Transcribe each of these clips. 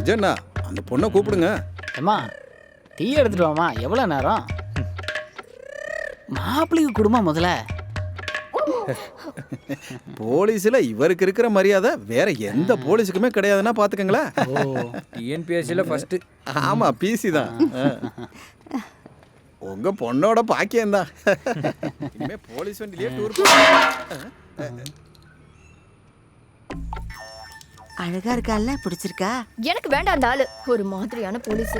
விஜயண்ணா அந்த பொண்ணை கூப்பிடுங்க. அம்மா டீ எடுத்துட்டு வாமா எவ்வளோ நேரம்? மாப்பிள்ளைக்கு கொடுமா முதல்ல. போலீஸ்ல இவருக்கு இருக்கிற மரியாதை வேற எந்த போலீஸுக்குமே கிடையாதுன்னா பாத்துக்கங்களேன். ஓ டிஎன்பிஎஸ்சியில் ஃபஸ்ட்டு ஆமா பிசி தான். உங்க பொண்ணோட பாக்கியம் தான் இனிமே போலீஸ் வண்டிலேயே டூர் அழகா இருக்கான்ல பிடிச்சிருக்கா? எனக்கு வேண்டாம் அந்த ஆளு. ஒரு மாதிரியான போலீஸ்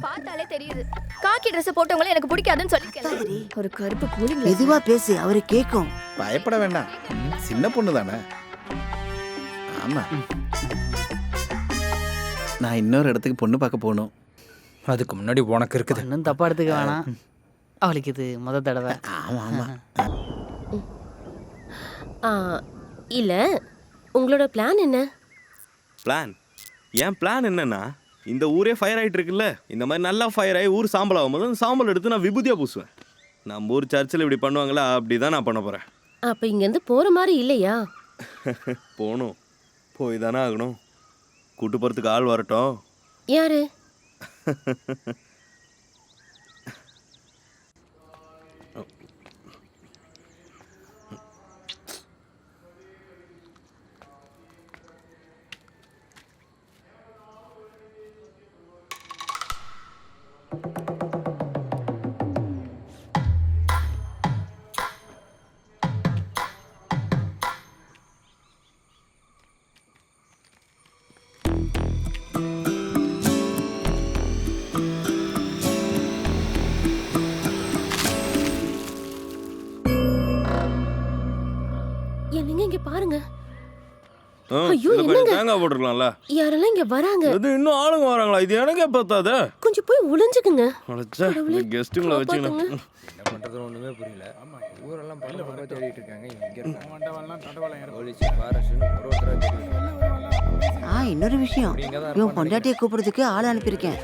பார்த்தாலே தெரியுது. காக்கி ட்ரெஸ் போட்டவங்களே எனக்கு பிடிக்காதுன்னு சொல்லி ஒரு கருப்பு கூலிங் மெதுவா பேசு அவரு கேக்கும். பயப்பட வேண்டாம். சின்ன பொண்ணு தானே. ஆமா. நான் இன்னொரு இடத்துக்கு பொண்ணு பார்க்க போகணும். அதுக்கு முன்னாடி உனக்கு இருக்குது. இன்னும் தப்பா எடுத்துக்க வேணாம். அவளுக்கு இது முத தடவை. ஆமா ஆமா. ஆ. இல்ல. உங்களோட பிளான் என்ன? பிளான் என் பிளான் என்னன்னா இந்த ஊரே ஃபயர் ஆயிட்டு இருக்குல்ல இந்த மாதிரி நல்லா ஃபயர் ஆகி ஊர் சாம்பல் ஆகும்போது அந்த சாம்பல் எடுத்து நான் விபூதியா பூசுவேன். நம்ம ஊர் சர்ச்சில் இப்படி பண்ணுவாங்களா அப்படி தான் நான் பண்ண போகிறேன் அப்ப இங்க இருந்து போற மாதிரி இல்லையா? போகணும். போய் தானே ஆகணும். கூட்டு போகிறதுக்கு ஆள் வரட்டும். யாரு? ஐயோ, என்னங்க? தேங்காய் போட்டுருக்கலாம்ல. யாரெல்லாம் இங்க வராங்க? இது இன்னும் ஆளுங்க வராங்களா? இது எனக்கே பார்த்தாத கொஞ்சம் போய் ஒளிஞ்சுக்குங்க. கடவுளே, கெஸ்ட்டுங்களை வச்சுக்கணும். என்ன பண்ணுறது ஒன்றுமே புரியல. ஊரெல்லாம் பல்ல பக்கம் தேடிட்டு இருக்காங்க. இங்கே இருக்கான் போலீஸ் ஃபாரஸ்ட்னு ஒரு ஒருத்தராக தேடிட்டு ஆ இன்னொரு விஷயம். இவன் பொண்டாட்டியை கூப்பிடுறதுக்கு ஆள் அனுப்பியிருக்கேன்.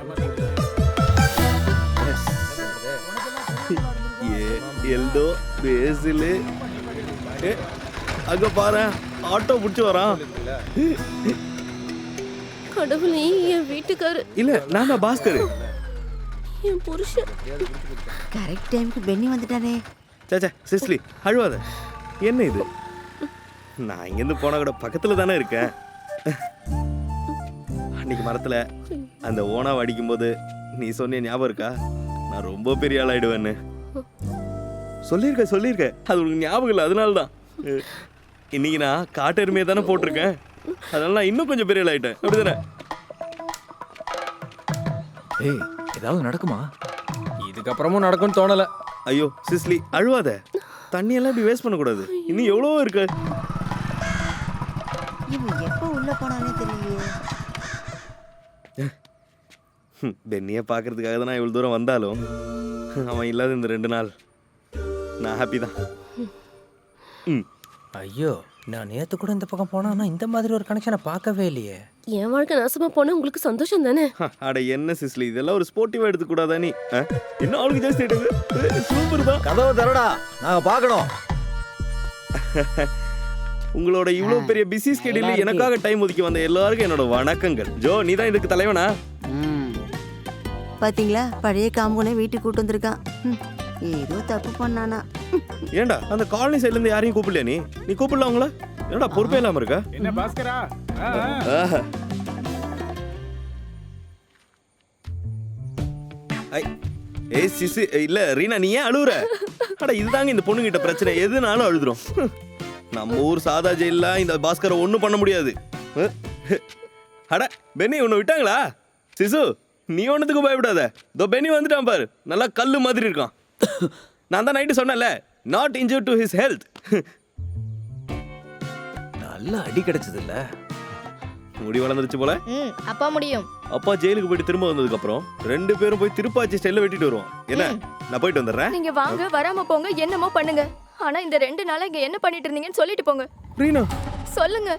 ஏ எல்தோ பேசிலு. அங்க பாரு ஆட்டோ பிடிச்சி வரான் கடவுளே என் வீட்டுக்காரு. இல்ல நான் தான் பாஸ்கர். என் புருஷன். கரெக்ட் டைமுக்கு பென்னி வந்துட்டானே. சேச்சா சிஸ்லி அழுவாத. என்ன இது? நான் இங்கேருந்து போனா கூட பக்கத்துல தானே இருக்கேன். அன்னைக்கு மரத்துல அந்த ஓனாவை அடிக்கும்போது நீ சொன்ன ஞாபகம் இருக்கா? நான் ரொம்ப பெரிய ஆளாயிடுவேன்னு. சொல்லியிருக்க சொல்லியிருக்க. அது உனக்கு ஞாபகம் இல்லை அதனால தான் இன்னைக்கு நான் காட்டு எருமையை தானே போட்டிருக்கேன். அதனால நான் இன்னும் கொஞ்சம் பெரிய ஆளாயிட்டேன் அப்படிதானே? ஏய் ஏதாவது நடக்குமா? இதுக்கப்புறமும் நடக்கும்னு தோணலை. ஐயோ சிஸ்லி அழுவாத. தண்ணியெல்லாம் இப்படி வேஸ்ட் பண்ணக்கூடாது. இன்னும் எவ்வளவோ இருக்கு. இவன் எப்போ உள்ள போனானே தெரியலையே. ஹம், பென்னியை பார்க்கறதுக்காக தான் நான் இவ்வளோ தூரம் வந்தாலும் அவன் இல்லாத இந்த ரெண்டு நாள் நான் ஹாப்பி தான். ம். ஐயோ நான் நேற்று கூட இந்த பக்கம் போனா இந்த மாதிரி ஒரு கனெக்ஷனை பார்க்கவே இல்லையே. என் வாழ்க்கை நாசமா போனா உங்களுக்கு சந்தோஷம் தானே? அட என்ன சிஸ்லி இதெல்லாம் ஒரு ஸ்போர்ட்டிவாக எடுத்துக்கூடாதா நீ? ஆ? இன்னும் ஆளுக்கு ஜாஸ்தி ஆயிட்டு சூப்பர் தான். கதவை தரடா நாங்க பார்க்கணும். உங்களோட இவ்வளோ பெரிய பிஸி ஸ்கெடியூல் எனக்காக டைம் ஒதுக்கி வந்த எல்லாருக்கும் என்னோட வணக்கங்கள். ஜோ நீ தான் இதுக்கு தலைவனா? ம். பாத்தீங்களா? பழைய காம்புனை வீட்டுக்கு கூட்டு வந்திருக்கான். ம், ஏதோ தப்பு பண்ணானா. ம், ஏன்டா அந்த காலனி சைடுல இருந்து யாரையும் கூப்பிடல நீ? நீ கூப்பிடல அவங்கள? என்னடா பொறுப்பே இல்லாம இருக்கா? என்ன பாஸ்கரா? ஏய் சிசு இல்ல ரீனா நீ ஏன் அழுவுற? அட இதுதாங்க இந்த பொண்ணுகிட்ட பிரச்சனை. எதுனாலும் அழுதுரும். ஹம். நம்ம ஊர் சாதா ஜெயில இந்த பாஸ்கரை ஒண்ணும் பண்ண முடியாது. அட பென்னி உன்னை விட்டாங்களா? சிசு நீ ஒன்றுத்துக்கு பயப்படாத. இதோ பென்னி வந்துட்டான் பாரு. நல்லா கல்லு மாதிரி இருக்கான். நான் தான் நைட்டு சொன்னேன்ல not injure to his health நல்ல அடி கிடைச்சது இல்ல முடி வளர்ந்துருச்சு போல. ம் அப்பா முடியும். அப்பா ஜெயிலுக்கு போயிட்டு திரும்ப வந்ததுக்கு அப்புறம் ரெண்டு பேரும் போய் திருப்பாச்சி ஸ்டைல்ல வெட்டிட்டு வருவோம். என்ன? நான் போயிட்டு வந்துடுறேன். நீங்க வாங்க வராம போங்க என்னமோ பண்ணுங்க. ஆனா இந்த ரெண்டு நாளா இங்க என்ன பண்ணிட்டு இருந்தீங்கன்னு சொல்லிட்டு போங்க. ரீனா. சொல்லுங்க.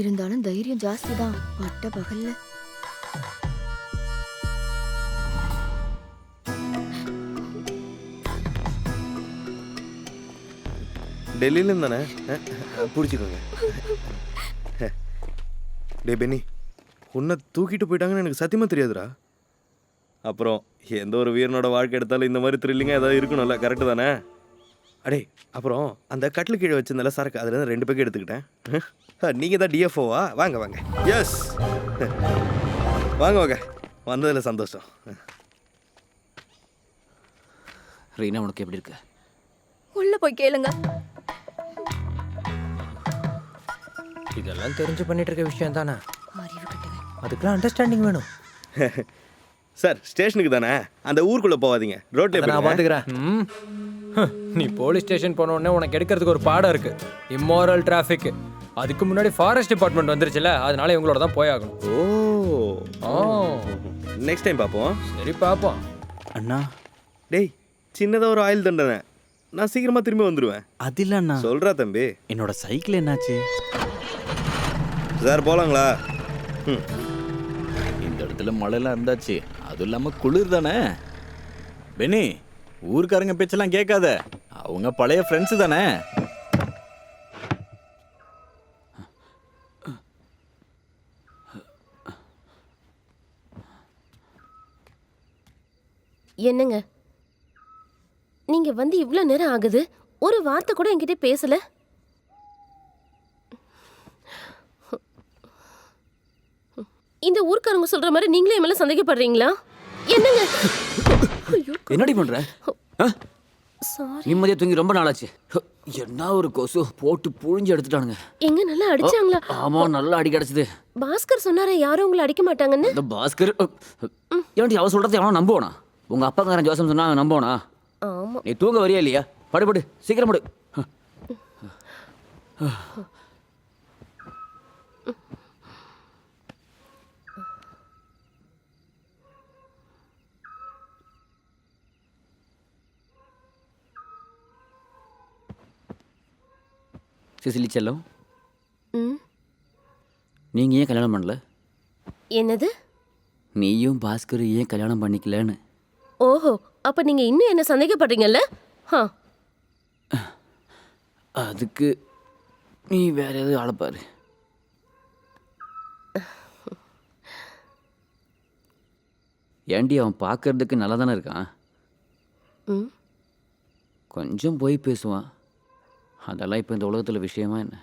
இருந்தாலும் தைரியம் ஜாஸ்தி தான். பட்ட பகல்ல. டெல்லியில தானே? பிடிச்சிக்கோங்க. டே பெனி உன்னை தூக்கிட்டு போயிட்டாங்கன்னு எனக்கு சத்தியமாக தெரியாதுடா. அப்புறம் எந்த ஒரு வீரனோட வாழ்க்கை எடுத்தாலும் இந்த மாதிரி த்ரில்லிங்காக ஏதாவது இருக்கணும்ல கரெக்டு தானே? அடே அப்புறம் அந்த கட்டில் கீழே வச்சிருந்தால சரக்கு அதுலேருந்து ரெண்டு பேக்கு எடுத்துக்கிட்டேன். நீங்கள் தான் டிஎஃப்ஓவா வாங்க வாங்க. எஸ் வாங்க வாங்க. வந்ததில் சந்தோஷம். ரீனா உனக்கு எப்படி இருக்கு? உள்ள போய் கேளுங்க. இதெல்லாம் தெரிஞ்சு பண்ணிட்டு இருக்க விஷயம் தானே? அறிவு கட்டவன். அதுக்கெல்லாம் அண்டர்ஸ்டாண்டிங் வேணும். சார் ஸ்டேஷனுக்கு தானே? அந்த ஊருக்குள்ளே போகாதீங்க. ரோட்ல நான் பாத்துக்கிறேன். ம். ஹ், நீ போலீஸ் ஸ்டேஷன் போன உடனே உனக்கு எடுக்கிறதுக்கு ஒரு பாடம் இருக்கு. இம்மாரல் டிராஃபிக் அதுக்கு முன்னாடி ஃபாரஸ்ட் டிபார்ட்மெண்ட் வந்துருச்சுல அதனால இவங்களோட தான் போயாகணும். ஓ. ஓ நெக்ஸ்ட் டைம் பார்ப்போம் சரி பார்ப்போம் அண்ணா டேய் சின்னதாக ஒரு ஆயில் தண்டனை. நான் சீக்கிரமாக திரும்பி வந்துடுவேன் அது இல்ல அண்ணா சொல்கிறா தம்பி. என்னோட சைக்கிள் என்னாச்சு? சார் போகலாங்களா ம். இந்த இடத்துல மழைலாம் இருந்தாச்சு. அதுவும் இல்லாம குளிர் தானே? பெனி ஊர்க்காரங்க பேச்செல்லாம் கேட்காத. அவங்க பழைய ஃப்ரெண்ட்ஸ் தானே? என்னங்க? நீங்க வந்து இவ்ளோ நேரம் ஆகுது? ஒரு வார்த்தை கூட என்கிட்ட பேசல. இந்த ஊர்க்காரங்க சொல்ற மாதிரி நீங்களே மேல சந்தேகப்படுறீங்களா? என்னங்க? என்னடி பண்ற? நிம்மதியா தூங்கி ரொம்ப நாளாச்சு. என்ன ஒரு கொசு. போட்டு புழிஞ்சு எடுத்துட்டானுங்க. எங்க நல்லா அடிச்சாங்களா? ஆமா நல்லா அடி கிடைச்சது. பாஸ்கர் சொன்னாரே யாரும் உங்களை அடிக்க மாட்டாங்கன்னு. பாஸ்கர் ஏன்டி அவ சொல்றதை எவனா நம்புவானா? உங்க அப்பாக்காரன் ஜோசம் சொன்னா நம்புவானா? ஆமா. நீ தூங்க வரியா இல்லையா? படு படு. சீக்கிரம் படு. சிசிலி செல்லம். ம். நீங்க ஏன் கல்யாணம் பண்ணல? என்னது? நீயும் பாஸ்கரும் ஏன் கல்யாணம் பண்ணிக்கலன்னு? ஓஹோ. அப்ப நீங்க இன்னும் என்ன சந்தேகப்படுறீங்கல்ல? அதுக்கு நீ வேற எதுவும் ஆளப்பாரு ஏண்டி அவன் பார்க்கறதுக்கு நல்லா தானே இருக்கான் கொஞ்சம் போய் பேசுவான். அதெல்லாம் இப்போ இந்த உலகத்தில் விஷயமா என்ன?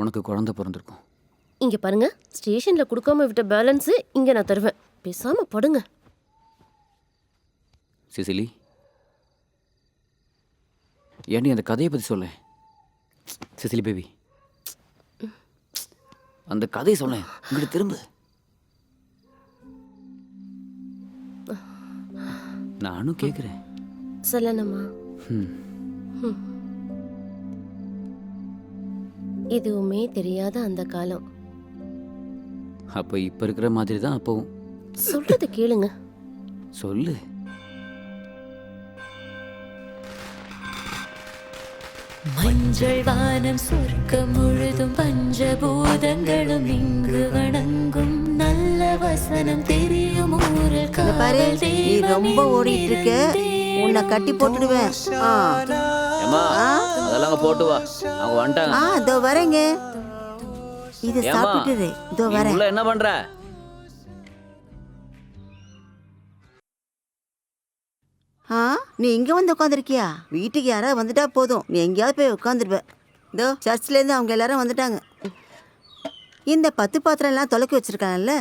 உனக்கு குழந்தை பிறந்திருக்கும். இங்க பாருங்க ஸ்டேஷன்ல கொடுக்காம விட்ட பேலன்ஸ் இங்க நான் தருவேன். பேசாம படுங்க. சிசிலி. ஏண்டி அந்த கதையை பற்றி சொல்ல? Cecily baby. அந்த கதையை சொல்ல. இங்கிட்டு திரும்ப. நானும் கேட்குறேன் சொல்லணுமா? எதுவுமே தெரியாத அந்த காலம். அப்போ இப்போ இருக்கிற மாதிரி தான் அப்போவும். சொல்றத கேளுங்க. சொல்லு. மஞ்சள் வானம் சொர்க்கம் முழுதும் பஞ்சபூதங்களும் இங்கு வணங்கும் நல்ல வசனம் தெரியும் ஊரில் பாரு காவல் நீ ரொம்ப ஓடிட்டு இருக்க உன்னை கட்டி போட்டுடுவேன். ஆ. அதெல்லாம் போட்டு வா. அவங்க வந்துட்டாங்க. ஆ இதோ வரேங்க. இதை சாப்பிட்டுரு இதோ வரேன். உள்ள என்ன பண்ற? ஆ? நீ இங்க வந்து உட்காந்துருக்கியா வீட்டுக்கு யாராவது வந்துட்டா போதும். நீ எங்கேயாவது போய் உட்காந்துருப்ப இதோ சர்ச்ல இருந்து அவங்க எல்லாரும் வந்துட்டாங்க. இந்த பத்து பாத்திரம் எல்லாம் தொலைக்கி வச்சிருக்காங்கல்ல?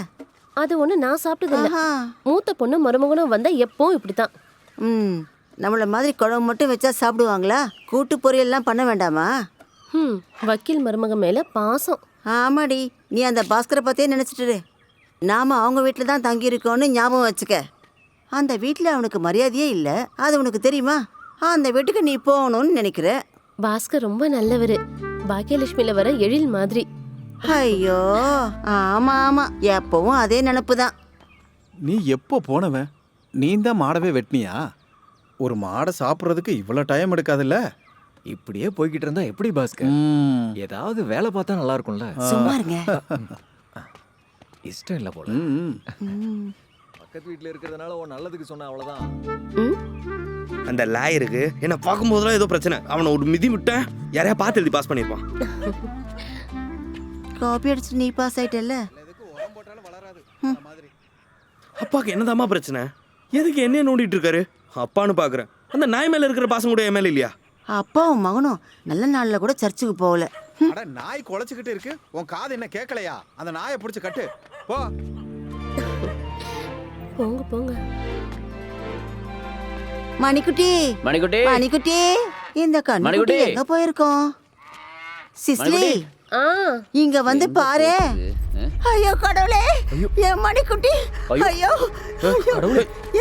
அது ஒண்ணு நான் சாப்பிட்டதில்ல. ஆஹா. மூத்த பொண்ணு மருமகனும் வந்தா எப்பவும் இப்படித்தான். ம். நம்மள மாதிரி குழம்பு மட்டும் வச்சா சாப்பிடுவாங்களா? கூட்டு பொரியல்லாம் பண்ண வேண்டாமா? ம் வக்கீல் மருமக மேல பாசம். ஆமாடி. நீ அந்த பாஸ்கரை பற்றியே நினச்சிட்டு நாம அவங்க வீட்டில் தான் தங்கியிருக்கோன்னு ஞாபகம் வச்சுக்க. அந்த வீட்டில் அவனுக்கு மரியாதையே இல்லை. அது உனக்கு தெரியுமா? அந்த வீட்டுக்கு நீ போகணும்னு நினைக்கிற? பாஸ்கர் ரொம்ப நல்லவரு. பாக்கியலட்சுமியில வர எழில் மாதிரி. ஐயோ ஆமா ஆமா. எப்பவும் அதே நினப்பு தான் நீ எப்போ போனவன்? நீ தான் மாடவே வெட்டினியா? ஒரு மாடை சாப்பிட்றதுக்கு இவ்வளோ டைம் எடுக்காதுல்ல? இப்படியே போய்கிட்டு இருந்தா எப்படி பாஸ்கர்? ம். ஏதாவது வேலை பார்த்தா நல்லா இருக்கும்ல? சும்மா இருங்க. இஷ்டம் இல்ல போல. ம். பக்கத்து வீட்ல இருக்கிறதுனால உன் நல்லதுக்கு சொன்ன அவ்வளவுதான். ம்? அந்த லாயருக்கு என்ன பார்க்கும்போதெல்லாம் ஏதோ பிரச்சனை. அவனை ஒரு மிதி விட்டேன். யாரையா பார்த்து எழுதி பாஸ் பண்ணியிருப்பான். காப்பி அடிச்சுட்டு நீ பாஸ் ஆயிட்டல்ல? அப்பாவுக்கு என்னதாம்மா பிரச்சனை? எதுக்கு என்ன நோண்டிட்டு இருக்காரு? அப்பான்னு பாக்குறேன். அந்த நாய் மேல இருக்கிற பாசம் கூட என் மேல இல்லையா? அப்பாவும் மகனும் நல்ல நாள்ல கூட சர்ச்சுக்கு போகல. அட நாய் குலைச்சுக்கிட்டு இருக்கு. உன் காது என்ன கேட்கலையா அந்த நாயை பிடிச்சு கட்டு. போ. போங்க போங்க. மணிக்குட்டி. மணிக்குட்டி. மணிக்குட்டி இந்த கண்ணுக்குட்டி மணிக்குட்டி. எங்க போயிருக்கோம்? சிஸ்லி மணிக்குட்டி. ஆ. இங்க வந்து பாரு. ஐயோ கடவுளே. என் மணிக்குட்டி. ஐயோ. ஐயோ. ஐயோ.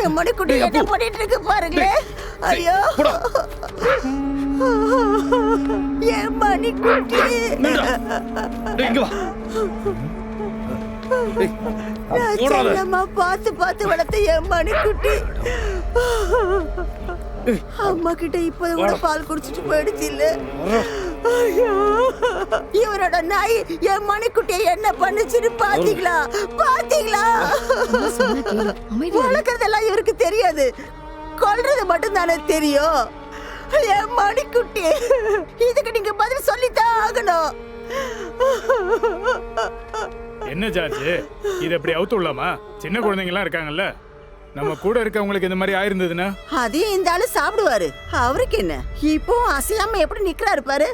என் மணிக்குட்டி என்ன பண்ணிட்டு இருக்கு பாருங்களே. ஐயோ. என் மணிக்குட்டி. டேய், இங்க வா. டேய். செல்லம்மா பார்த்து பார்த்து வளர்த்த என் மணிக்குட்டி. அம்மா கிட்ட இப்போது கூட பால் குடிச்சிட்டு போயிடுச்சு இல்ல? ஐயோ. இவரோட நாய் என் மணிக்குட்டியை என்ன பண்ணுச்சுன்னு பாத்தீங்களா? பாத்தீங்களா? வளர்க்கறதெல்லாம் இவருக்கு தெரியாது. கொல்றது மட்டும் தானே தெரியும். என் மணிக்குட்டி. இதுக்கு நீங்க பதில் சொல்லித்தான் ஆகணும். என்ன ஜார்ஜ்? இது எப்படி அவுத்து விடலாமா? சின்ன குழந்தைங்கலாம் இருக்காங்கல்ல. நம்ம கூட இருக்கவங்களுக்கு இந்த மாதிரி ஆயிருந்ததுன்னா? அதையும் இந்த ஆளு சாப்பிடுவாரு. அவருக்கு என்ன? இப்போ அசையாம எப்படி நிக்கிறாரு பாரு.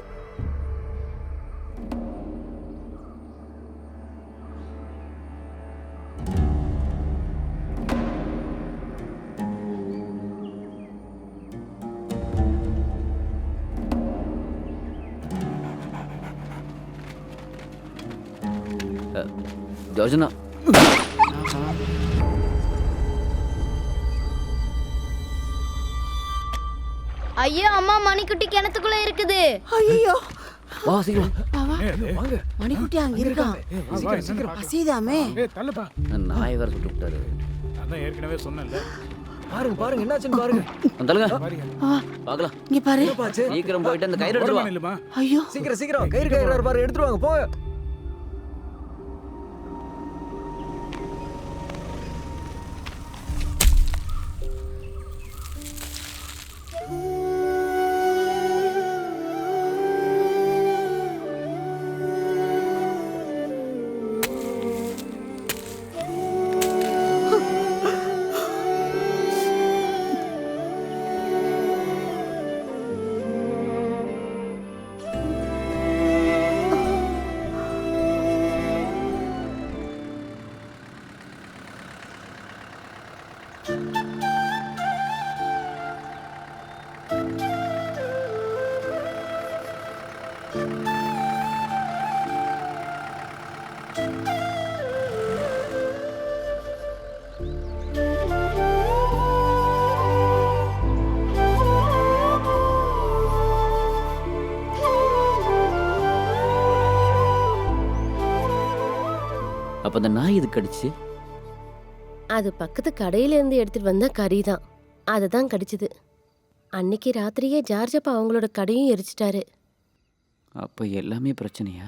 ஜோஜனா ஐயோ அம்மா மணிக்குட்டி கிணத்துக்குள்ள இருக்குது. ஐயோ வா சீக்கிரம் மணிக்குட்டி அங்க இருக்கான். அசைதாமே. நாய் வேற சுட்டு விட்டாரு. அதான் ஏற்கனவே சொன்னேன்ல. பாருங்க பாருங்க என்னாச்சுன்னு பாருங்க. தள்ளுங்க ஆ, பார்க்கலாம். இங்க பாரு. பாச்சு சீக்கிரம் போயிட்டு அந்த கயிறு எடுத்து வா. இல்லமா ஐயோ. சீக்கிரம் சீக்கிரம். கயிறு கயிறு பாரு எடுத்துட்டு வாங்க போங்க. அப்போ அந்த நாய் இது கடிச்சு அது பக்கத்து கடையிலேருந்து எடுத்துகிட்டு வந்த கறி தான். அதை தான் கடிச்சிது. அன்னைக்கு ராத்திரியே ஜார்ஜப்பா அவங்களோட கடையும் எரிச்சிட்டாரு. அப்போ எல்லாமே பிரச்சனையா?